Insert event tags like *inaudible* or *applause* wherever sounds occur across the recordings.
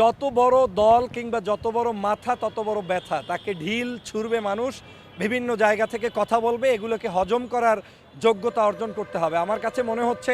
যত বড় দল কিংবা যত বড় মাথা, তত বড় ব্যথা। তাকে ঢিল ছুড়বে মানুষ, বিভিন্ন জায়গা থেকে কথা বলবে, এগুলোকে হজম করার যোগ্যতা অর্জন করতে হবে। আমার কাছে মনে হচ্ছে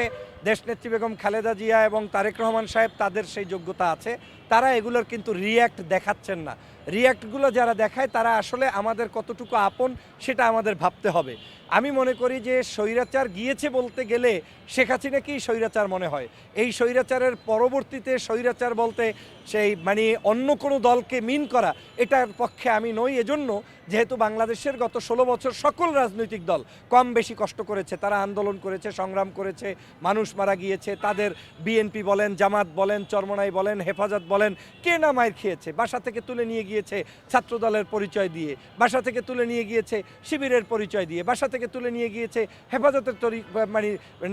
দেশনেত্রী বেগম খালেদা জিয়া এবং তারেক রহমান সাহেব তাদের সেই যোগ্যতা আছে। তারা এগুলোর কিন্তু রিয়্যাক্ট দেখাচ্ছেন না। রিয়্যাক্টগুলো যারা দেখায়, তারা আসলে আমাদের কতটুকু আপন সেটা আমাদের ভাবতে হবে। আমি মনে করি যে স্বৈরাচার গিয়েছে বলতে গেলে শেখ হাসিনাকেই স্বৈরাচার মনে হয়? এই স্বৈরাচারের পরবর্তীতে স্বৈরাচার বলতে সেই মানে অন্য কোনো দলকে মিন করা, এটার পক্ষে আমি নই। এজন্য যেহেতু বাংলাদেশের গত ষোলো বছর সকল রাজনৈতিক দল কম বেশি কষ্ট করেছে, তারা আন্দোলন করেছে, সংগ্রাম করেছে, মানুষ মারা গিয়েছে, তাদের বিএনপি বলেন, জামাত বলেন, চরমনাই বলেন, হেফাজত বলেন, কে না মায়ের খেয়েছে? বাসা থেকে তুলে নিয়ে গিয়েছে ছাত্রদলের পরিচয় দিয়ে, বাসা থেকে তুলে নিয়ে গিয়েছে শিবিরের পরিচয় দিয়ে, বাসা থেকে তুলে নিয়ে গিয়েছে হেফাজতের তরি মানে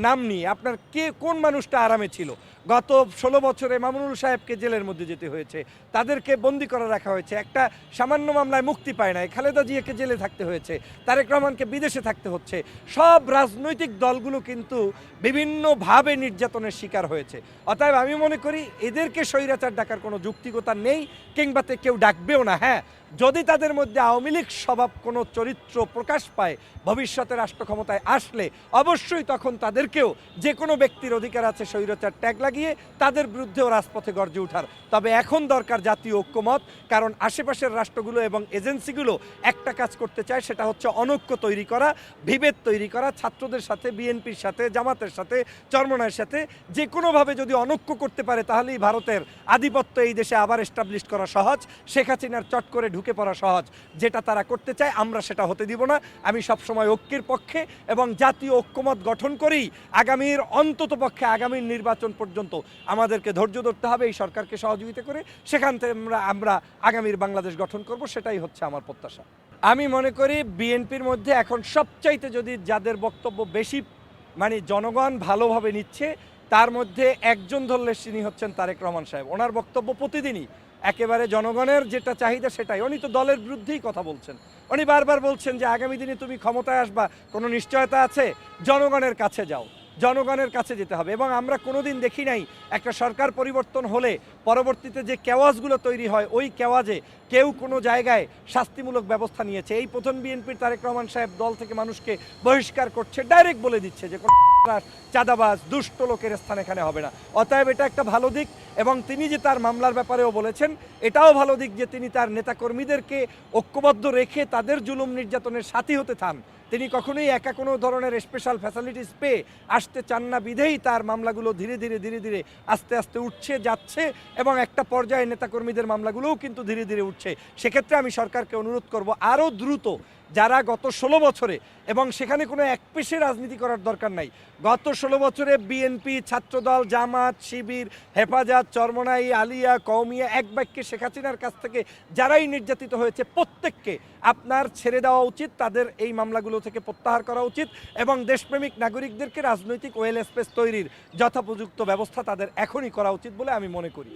নাম নিয়ে। আপনার কে, কোন মানুষটা আরামে ছিল? গত ষোলো বছরে মামুনুল সাহেবকে জেলের মধ্যে যেতে হয়েছে। তাদেরকে বন্দি করে রাখা হয়েছে। একটা সামান্য মামলায় মুক্তি পায় নাই। খালেদা জিয়াকে জেলে থাকতে হয়েছে। তারেক রহমানকে বিদেশে থাকতে হচ্ছে। সব রাজনৈতিক দলগুলো কিন্তু বিভিন্নভাবে নির্যাতনের শিকার হয়েছে। অতএব আমি মনে করি এদেরকে স্বৈরাচার ডাকার কোনো যুক্তিকতা নেই, কিংবা কেউ ডাকবেও না হ্যাঁ। যদি তাদের মধ্যে আওয়ামী লীগ স্বভাব কোনো চরিত্র প্রকাশ পায়, ভবিষ্যতে রাষ্ট্র ক্ষমতায় আসলে অবশ্যই তখন তাদেরকেও যে কোনো ব্যক্তির অধিকার আছে স্বৈরাচার ট্যাগ লাগিয়ে তাদের বিরুদ্ধেও রাজপথে গর্জে ওঠার। তবে এখন দরকার জাতীয় ঐক্যমত, কারণ আশেপাশের রাষ্ট্রগুলো এবং এজেন্সিগুলো একটা কাজ করতে চায়, সেটা হচ্ছে অনৈক্য তৈরি করা, বিভেদ তৈরি করা, ছাত্রদের সাথে, বিএনপির সাথে, জামাতের সাথে, চরমনায়ের সাথে। যে কোনোভাবে যদি অনৈক্য করতে পারে, তাহলেই ভারতের আধিপত্য এই দেশে আবার এস্টাবলিশ করা সহজ। শেখ হাসিনার চট করে ঢুকে পড়া সহজ। যেটা তারা করতে চায়, আমরা সেটা হতে দিব না। আমি সবসময় ঐক্যের পক্ষে এবং জাতীয় ঐক্যমত গঠন করেই আগামীর অন্তত পক্ষে আগামীর নির্বাচন পর্যন্ত আমাদেরকে ধৈর্য ধরতে হবে, এই সরকারকে সহযোগিতা করে সেখান থেকে আমরা আমরা আগামীর বাংলাদেশ গঠন করব, সেটাই হচ্ছে আমার প্রত্যাশা। আমি মনে করি বিএনপির মধ্যে এখন সবচাইতে যদি যাদের বক্তব্য বেশি মানে জনগণ ভালোভাবে নিচ্ছে, তার মধ্যে একজন ধরলে তিনি হচ্ছেন তারেক রহমান সাহেব। ওনার বক্তব্য প্রতিদিনই একেবারে জনগণের যেটা চাহিদা সেটাই। উনি তো দলের বিরুদ্ধেই কথা বলছেন। উনি বারবার বলছেন যে আগামী দিনে তুমি ক্ষমতায় আসবা, কোনো নিশ্চয়তা আছে? জনগণের কাছে যাও। জনগণের কাছে যেতে হবে। এবং আমরা কোনোদিন দেখি নাই একটা সরকার পরিবর্তন হলে পরবর্তীতে যে কেওয়াজগুলো তৈরি হয়, ওই কেওয়াজে কেউ কোনো জায়গায় শাস্তিমূলক ব্যবস্থা নিয়েছে। এই প্রথম বিএনপির তারেক রহমান সাহেব দল থেকে মানুষকে বহিষ্কার করছে, ডাইরেক্ট বলে দিচ্ছে যে কোনো *laughs* চাঁদাবাজ, দুষ্ট লোকের স্থান এখানে হবে না। অতএব এটা একটা ভালো দিক। এবং তিনি যে তার মামলার ব্যাপারেও বলেছেন, এটাও ভালো দিক যে তিনি তার নেতাকর্মীদেরকে ঐক্যবদ্ধ রেখে তাদের জুলুম নির্যাতনের সাথী হতে থান। তিনি কখনোই একা কোনো ধরনের স্পেশাল ফ্যাসিলিটিস পেয়ে আসতে চান না, বিধেই তার মামলাগুলো ধীরে ধীরে ধীরে ধীরে আস্তে আস্তে উঠছে, যাচ্ছে এবং একটা পর্যায়ে নেতাকর্মীদের মামলাগুলোও কিন্তু ধীরে ধীরে উঠছে। সেক্ষেত্রে আমি সরকারকে অনুরোধ করব, আরও দ্রুত যারা গত ষোলো বছরে এবং সেখানে কোনো এক পেশে রাজনীতি করার দরকার নাই। গত ষোলো বছরে বিএনপি ছাত্রদল, জামাত, শিবির, হেফাজত, চরমনাই, আলিয়া কৌমিয়া এক বাক্যে শেখ হাসিনার কাছ থেকে যারাই নির্যাতিত হয়েছে, প্রত্যেককে আপনার ছেড়ে দেওয়া উচিত, তাদের এই মামলাগুলো থেকে প্রত্যাহার করা উচিত এবং দেশপ্রেমিক নাগরিকদেরকে রাজনৈতিক ওয়েল স্পেস তৈরির যথোপযুক্ত ব্যবস্থা তাদের এখনই করা উচিত বলে আমি মনে করি।